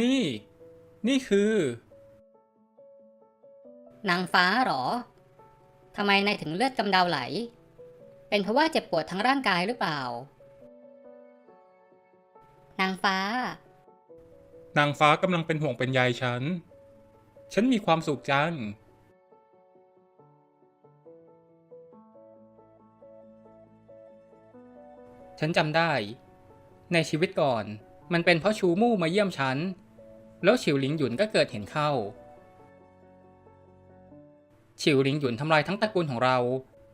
นี่ นี่คือ นางฟ้าเหรอ ทำไมนายถึงเลือดกำเดาไหล เป็นเพราะว่าเจ็บปวดทั้งร่างกายหรือเปล่า นางฟ้า นางฟ้ากำลังเป็นห่วงเป็นใยฉัน ฉันมีความสุขจัง ฉันจำได้ ในชีวิตก่อน มันเป็นเพราะชูมู่มาเยี่ยมฉัน แล้วฉิวหลิงหยุนก็เกิดเห็นเข้า ฉิวหลิงหยุนทำลายทั้งตระกูลของเรา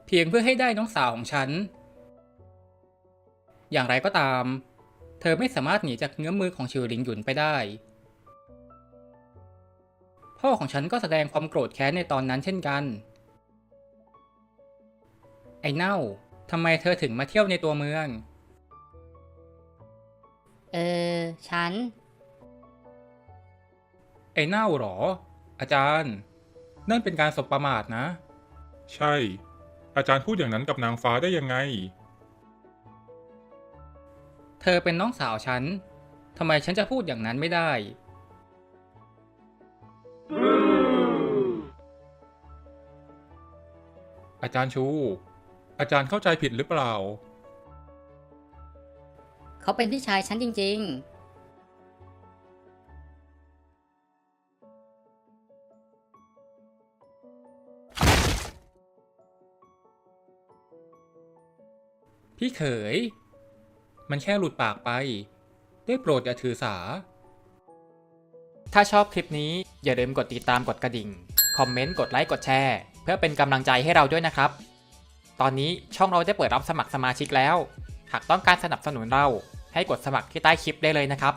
เพียงเพื่อให้ได้น้องสาวของฉัน อย่างไรก็ตาม เธอไม่สามารถหนีจากเงื้อมมือของฉิวหลิงหยุนไปได้ พ่อของฉันก็แสดงความโกรธแค้นในตอนนั้นเช่นกัน ไอ้เน่าทำไมเธอถึงมาเที่ยวในตัวเมือง เออ ฉัน ไอ้เน่าเหรอ อาจารย์ นั่นเป็นการสบประมาทนะ ใช่ อาจารย์พูดอย่างนั้นกับนางฟ้าได้ยังไง เธอเป็นน้องสาวฉันทำไมฉันจะพูดอย่างนั้นไม่ได้ อาจารย์ชู อาจารย์เข้าใจผิดหรือเปล่า เขาเป็นพี่ชายฉันจริง ๆพี่เขย มันแค่หลุดปากไป ได้โปรดอย่าถือสา ถ้าชอบคลิปนี้อย่าลืมกดติดตามกดกระดิ่ง คอมเมนต์ กดไลค์ กดแชร์ เพื่อเป็นกำลังใจให้เราด้วยนะครับ ตอนนี้ช่องเราได้เปิดรับสมัครสมาชิกแล้ว หากต้องการสนับสนุนเรา ให้กดสมัครที่ใต้คลิปได้เลยนะครับ